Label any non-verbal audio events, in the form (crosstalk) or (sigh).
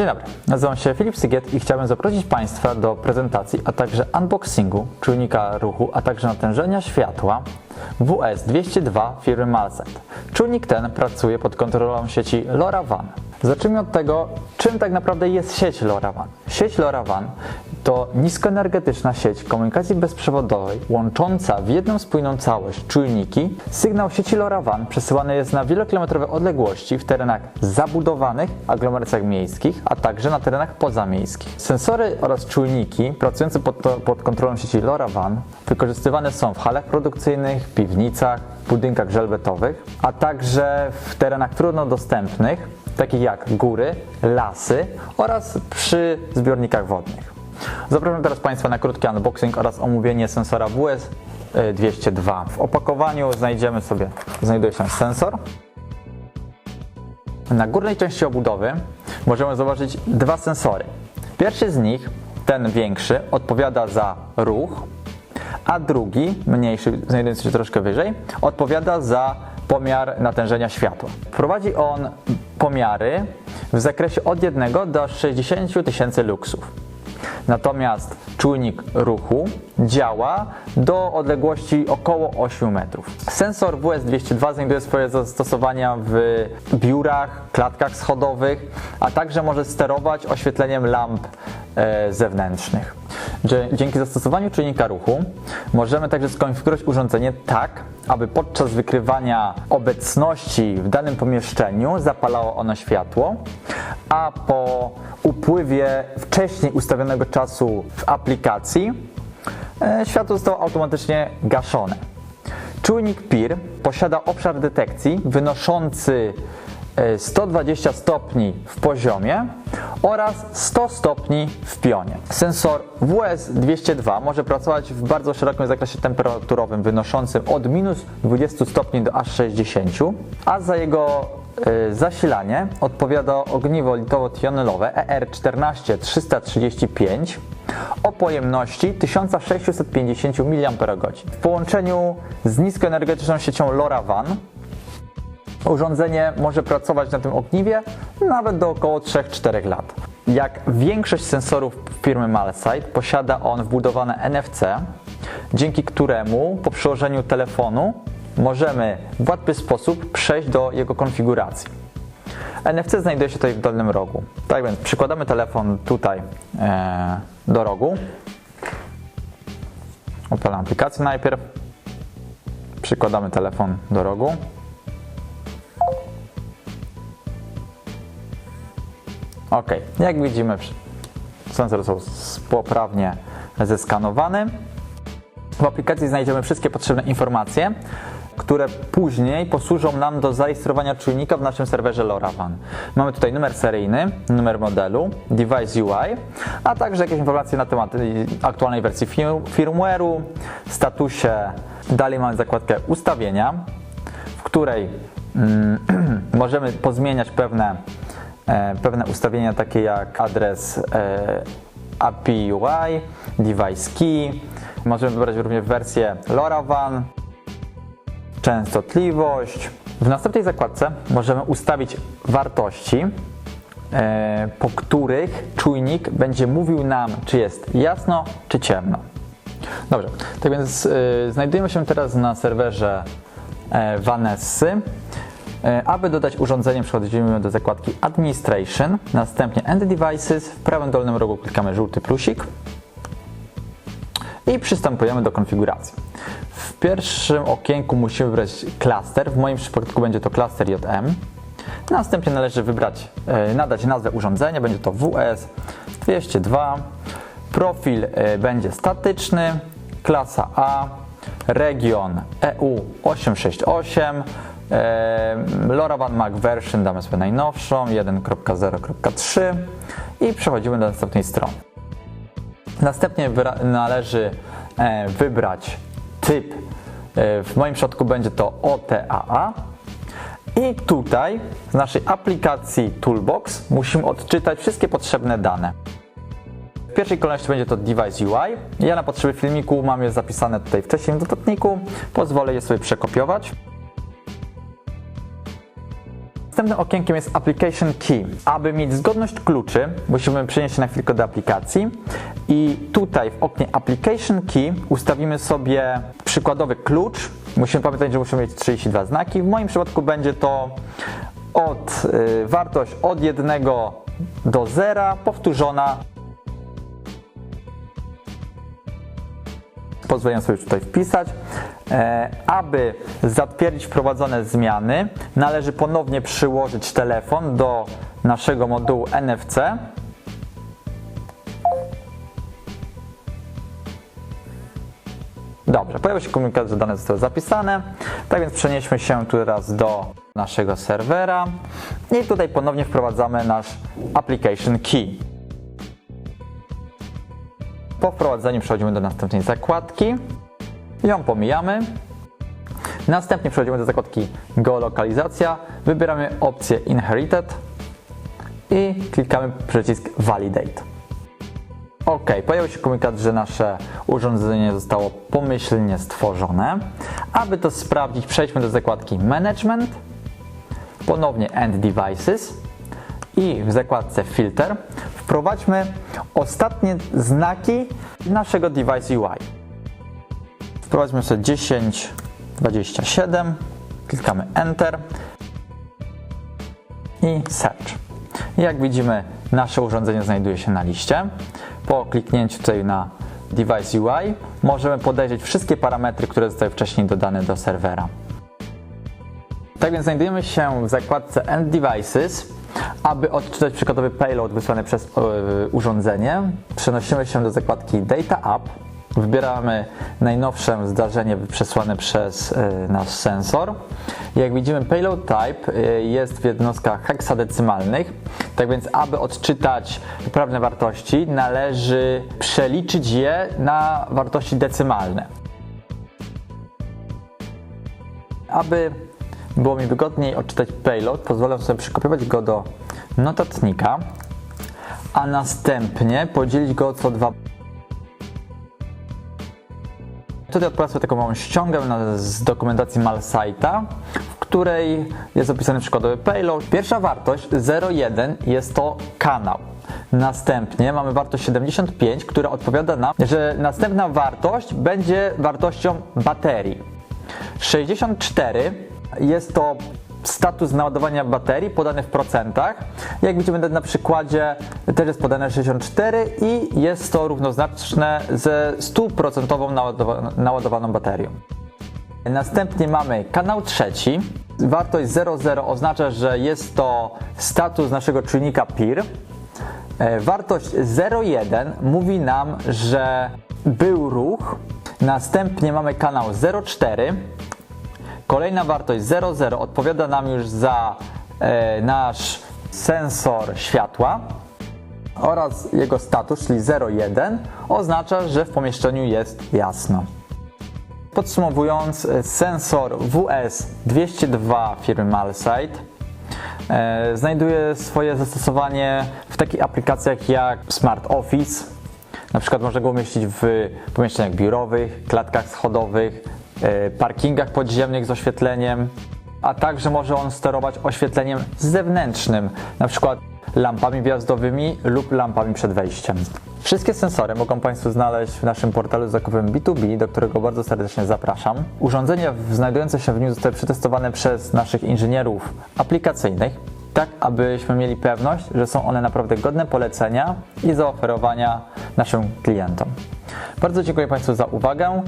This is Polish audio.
Dzień dobry, nazywam się Filip Sygiet i chciałbym zaprosić Państwa do prezentacji, a także unboxingu czujnika ruchu, a także natężenia światła WS202 firmy Malset. Czujnik ten pracuje pod kontrolą sieci LoRaWAN. Zacznijmy od tego, czym tak naprawdę jest sieć LoRaWAN. Sieć LoRaWAN to niskoenergetyczna sieć komunikacji bezprzewodowej łącząca w jedną spójną całość czujniki. Sygnał sieci LoRaWAN przesyłany jest na wielokilometrowe odległości w terenach zabudowanych, aglomeracjach miejskich, a także na terenach pozamiejskich. Sensory oraz czujniki pracujące pod, pod kontrolą sieci LoRaWAN wykorzystywane są w halach produkcyjnych, piwnicach, budynkach żelbetowych, a także w terenach trudno dostępnych, takich jak góry, lasy oraz przy zbiornikach wodnych. Zapraszam teraz Państwa na krótki unboxing oraz omówienie sensora WS202. W opakowaniu znajdziemy sobie, znajduje się sensor. Na górnej części obudowy możemy zobaczyć dwa sensory. Pierwszy z nich, ten większy, odpowiada za ruch, a drugi, mniejszy, znajdujący się troszkę wyżej, odpowiada za pomiar natężenia światła. Prowadzi on pomiary w zakresie od 1 do 60 tysięcy luksów. Natomiast czujnik ruchu działa do odległości około 8 metrów. Sensor WS202 znajduje swoje zastosowania w biurach, klatkach schodowych, a także może sterować oświetleniem lamp e, zewnętrznych. Dzięki zastosowaniu czujnika ruchu możemy także skonfigurować urządzenie tak, aby podczas wykrywania obecności w danym pomieszczeniu zapalało ono światło, a po upływie wcześniej ustawionego czasu w aplikacji e, światło zostało automatycznie gaszone. Czujnik PIR posiada obszar detekcji wynoszący 120 stopni w poziomie oraz 100 stopni w pionie. Sensor WS202 może pracować w bardzo szerokim zakresie temperaturowym wynoszącym od minus 20 stopni do aż 60, a za jego zasilanie odpowiada ogniwo litowo-tionylowe ER14335 o pojemności 1650 mAh. W połączeniu z niskoenergetyczną siecią LoRaWAN Urządzenie może pracować na tym ogniwie nawet do około 3-4 lat. Jak większość sensorów firmy Malsight posiada on wbudowane NFC, dzięki któremu po przyłożeniu telefonu możemy w łatwy sposób przejść do jego konfiguracji. NFC znajduje się tutaj w dolnym rogu. Tak więc przykładamy telefon tutaj e, do rogu. Odpalam aplikację najpierw. Przykładamy telefon do rogu. Ok, jak widzimy, sensory są poprawnie zeskanowane. W aplikacji znajdziemy wszystkie potrzebne informacje, które później posłużą nam do zarejestrowania czujnika w naszym serwerze LoRaWAN. Mamy tutaj numer seryjny, numer modelu, device UI, a także jakieś informacje na temat aktualnej wersji firmware'u, statusie. Dalej mamy zakładkę ustawienia, w której mm, (clears throat) możemy pozmieniać pewne E, pewne ustawienia takie jak adres e, API UI, device key. Możemy wybrać również wersję LoRaWAN, częstotliwość. W następnej zakładce możemy ustawić wartości, e, po których czujnik będzie mówił nam, czy jest jasno, czy ciemno. Dobrze, tak więc znajdujemy się teraz na serwerze Vanessy. E, aby dodać urządzenie, przechodzimy do zakładki Administration, następnie End Devices, w prawym dolnym rogu klikamy żółty plusik i przystępujemy do konfiguracji. Pierwszym okienku musimy wybrać klaster, w moim przypadku będzie to klaster JM. Następnie należy wybrać, e, nadać nazwę urządzenia, będzie to WS202. Profil e, będzie statyczny, klasa A, region EU 868, LoRaWAN Mac version damy sobie najnowszą 1.0.3 i przechodzimy do następnej strony. Następnie należy e, wybrać typ, e, w moim przypadku będzie to OTAA i tutaj z naszej aplikacji Toolbox musimy odczytać wszystkie potrzebne dane. W pierwszej kolejności będzie to Device UI. Ja na potrzeby filmiku mam je zapisane tutaj wcześniej w notatniku. Pozwolę je sobie przekopiować. Następnym okienkiem jest Application Key. Aby mieć zgodność kluczy, musimy przenieść się na chwilkę do aplikacji i tutaj w oknie Application Key ustawimy sobie przykładowy klucz. Musimy pamiętać, że musimy mieć 32 znaki. W moim przypadku będzie to od y, wartość od 1 do 0 powtórzona pozwolę sobie tutaj wpisać. E, aby zatwierdzić wprowadzone zmiany, należy ponownie przyłożyć telefon do naszego modułu NFC. Dobrze, pojawił się komunikat, że dane zostały zapisane. Tak więc przenieśmy się teraz do naszego serwera i tutaj ponownie wprowadzamy nasz application key. Po wprowadzeniu przechodzimy do następnej zakładki. Ją pomijamy. Następnie przechodzimy do zakładki geolokalizacja. Wybieramy opcję Inherited i klikamy przycisk Validate. OK, pojawił się komunikat, że nasze urządzenie zostało pomyślnie stworzone. Aby to sprawdzić, przejdźmy do zakładki Management, ponownie End Devices i w zakładce Filter wprowadźmy ostatnie znaki naszego device UI. Wprowadźmy sobie 10, 27, klikamy Enter i Search. Jak widzimy, nasze urządzenie znajduje się na liście. Po kliknięciu tutaj na Device UI możemy podejrzeć wszystkie parametry, które zostały wcześniej dodane do serwera. Tak więc znajdujemy się w zakładce End Devices. Aby odczytać przykładowy payload wysłany przez yy, urządzenie, przenosimy się do zakładki Data App. Wybieramy najnowsze zdarzenie przesłane przez yy, nasz sensor. Jak widzimy, payload type yy, jest w jednostkach heksadecymalnych. Tak więc, aby odczytać poprawne wartości, należy przeliczyć je na wartości decymalne. Aby było mi wygodniej odczytać payload, pozwolę sobie przykopiować go do notatnika, a następnie podzielić go co dwa. Tutaj sobie taką małą ściągę z dokumentacji Malsite'a, w której jest opisany przykładowy payload. Pierwsza wartość 0,1 jest to kanał. Następnie mamy wartość 75, która odpowiada nam, że następna wartość będzie wartością baterii. 64 jest to status naładowania baterii podany w procentach. Jak widzimy na przykładzie też jest podane 64 i jest to równoznaczne ze 100% naładowaną baterią. Następnie mamy kanał trzeci. Wartość 00 oznacza, że jest to status naszego czujnika PIR. E, wartość 01 mówi nam, że był ruch. Następnie mamy kanał 04 Kolejna wartość 0,0 odpowiada nam już za e, nasz sensor światła oraz jego status, czyli 0,1 oznacza, że w pomieszczeniu jest jasno. Podsumowując, sensor WS202 firmy Malsight e, znajduje swoje zastosowanie w takich aplikacjach jak Smart Office, na przykład można go umieścić w pomieszczeniach biurowych, klatkach schodowych, E, parkingach podziemnych z oświetleniem, a także może on sterować oświetleniem zewnętrznym, przykład lampami wjazdowymi lub lampami przed wejściem. Wszystkie sensory mogą Państwo znaleźć w naszym portalu zakupowym B2B, do którego bardzo serdecznie zapraszam. Urządzenia znajdujące się w nim zostały przetestowane przez naszych inżynierów aplikacyjnych, tak abyśmy mieli pewność, że są one naprawdę godne polecenia i zaoferowania naszym klientom. Bardzo dziękuję Państwu za uwagę.